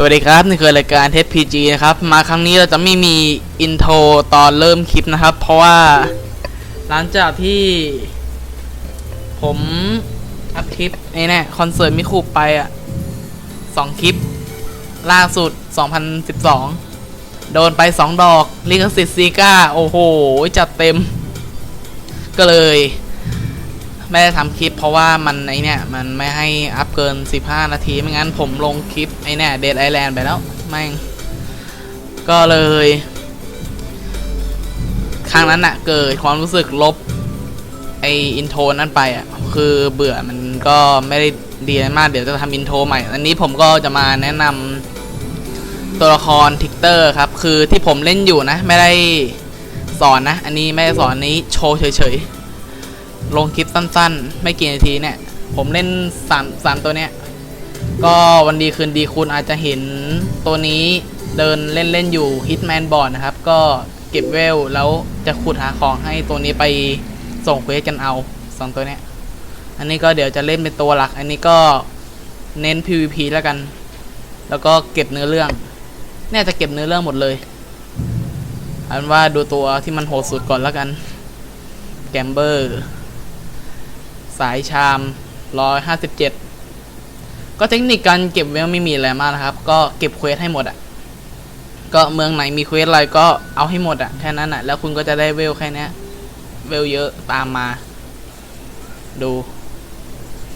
สวัสดีครับนี่คือรายการ TPG นะครับ มาครั้งนี้เราจะไม่มีอินโทรตอนเริ่มคลิปนะครับ เพราะว่าหลังจากที่ผมอัพคลิปไอ้เนี่ยคอนเสิร์ตมิคูไปอะสองคลิป ล่าสุด 2012 โดนไป 2 ดอกลิขสิทธิ์ซีก้า โอ้โห จัดเต็ม ก็เลย ไม่ได้ทำคลิปเพราะว่ามันไอเนี่ยมันไม่ให้อัพเกิน 15 นาที ไม่งั้นผมลงคลิปไอเนี่ยเดดไอแลนด์ไปแล้วแม่งก็เลยครั้งนั้นอะเกิดความรู้สึกลบไออินโทรนั้นไปอะคือเบื่อมันก็ไม่ได้ดีมากเดี๋ยวจะทำอินโทรใหม่ อันนี้ผมก็จะมาแนะนำตัวละครทิกเตอร์ครับ คือที่ผมเล่นอยู่นะ ไม่ได้สอนนะ อันนี้ไม่ได้สอนนนี้โชว์เฉยๆ ลงคลิปสั้นๆ ไม่กี่นาทีเนี่ย ผมเล่นสามสามตัวเนี้ย ก็วันดีคืนดีคุณอาจจะเห็นตัวนี้เดินเล่นๆอยู่ Hitman Board นะครับ ก็เก็บเวลแล้วจะขุดหาของให้ตัวนี้ไปส่งเควสกันเอาสองตัวเนี้ย อันนี้ก็เดี๋ยวจะเล่นเป็นตัวหลัก อันนี้ก็เน้น PVP แล้วกัน แล้วก็เก็บเนื้อเรื่องเนี่ยจะเก็บเนื้อเรื่องหมดเลยอาเป็นว่าดูตัวที่มันโหดสุดก่อนแล้วกันแกมเบอร์ สายชาม 157 ก็เทคนิคการเก็บเวลไม่มีอะไรมากนะครับ ก็เก็บเควสให้หมดอะ่ะ ก็เมืองไหนมีเควสอะไรก็เอาให้หมดอะ่ะ แค่นั้นอะ่ะ แล้วคุณก็จะได้เวลแค่นี้เวลเยอะตามมา ดู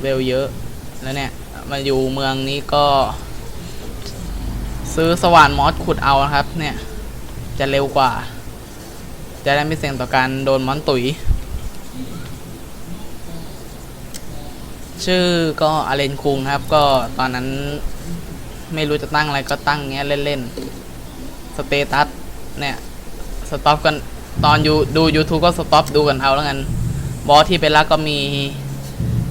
เวลเยอะ แล้วเนี่ยมาอยู่เมืองนี้ก็ ซื้อสว่านมอสขุดเอาครับ เนี่ย จะเร็วกว่า จะได้ไม่เสี่ยงต่อการโดนมอนตุ๋ย ชื่อก็อาเลนคุงครับ ก็ตอนนั้นไม่รู้จะตั้งอะไรก็ตั้งเงี้ยเล่นๆสเตตัสเนี่ยสต็อปกันตอนอยู่ดู YouTube ก็สต็อปดูกันเอาแล้วกัน บอสที่ไปรักก็มี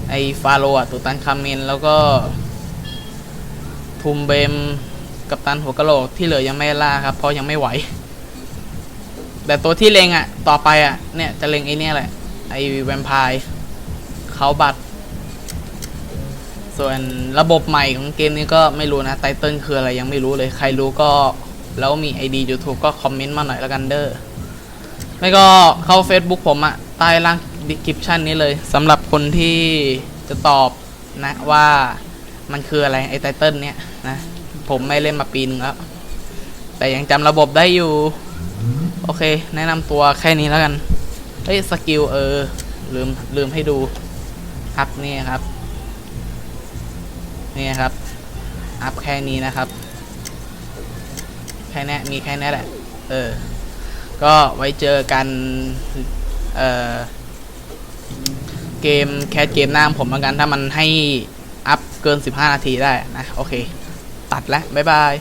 ไอฟาโรห์อะตุตันคาเมนแล้วก็ทูมเบมกับตันหัวกะโหลกที่เหลือยังไม่ล่าครับ เพราะยังไม่ไหว แต่ตัวที่เลงอะ ต่อไปอะ เนี่ยจะเลงไอเนี่ยแหละ ไอแวมไพร์เขาบัตร ส่วนระบบใหม่ของเกมนี้ก็ไม่รู้นะไตเติลคืออะไรยังไม่รู้เลยใครรู้ก็แล้วมี ID YouTube ก็คอมเมนต์มาหน่อยละกันเด้อไม่ก็เข้า Facebook ผมอะใต้ล่างดีคริปชันนี้เลยสำหรับคนที่จะตอบนะว่ามันคืออะไรไอไตเติลเนี่ยนะผมไม่เล่นมาปีนึงแล้ว แต่ยังจำระบบได้อยู่ โอเค แนะนำตัวแค่นี้แล้วกัน เฮ้ย สกิล เออ ลืม ลืมให้ดู ครับนี่ครับ นี่ครับ อัพแค่นี้นะครับ แค่นี้มีแค่นี้แหละ เออ ก็ไว้เจอกัน เออเกมแคสเกมหน้าผมเหมือนกัน ถ้ามันให้อัพเกิน 15 นาทีได้นะ โอเค ตัดแล้ว บ๊ายบาย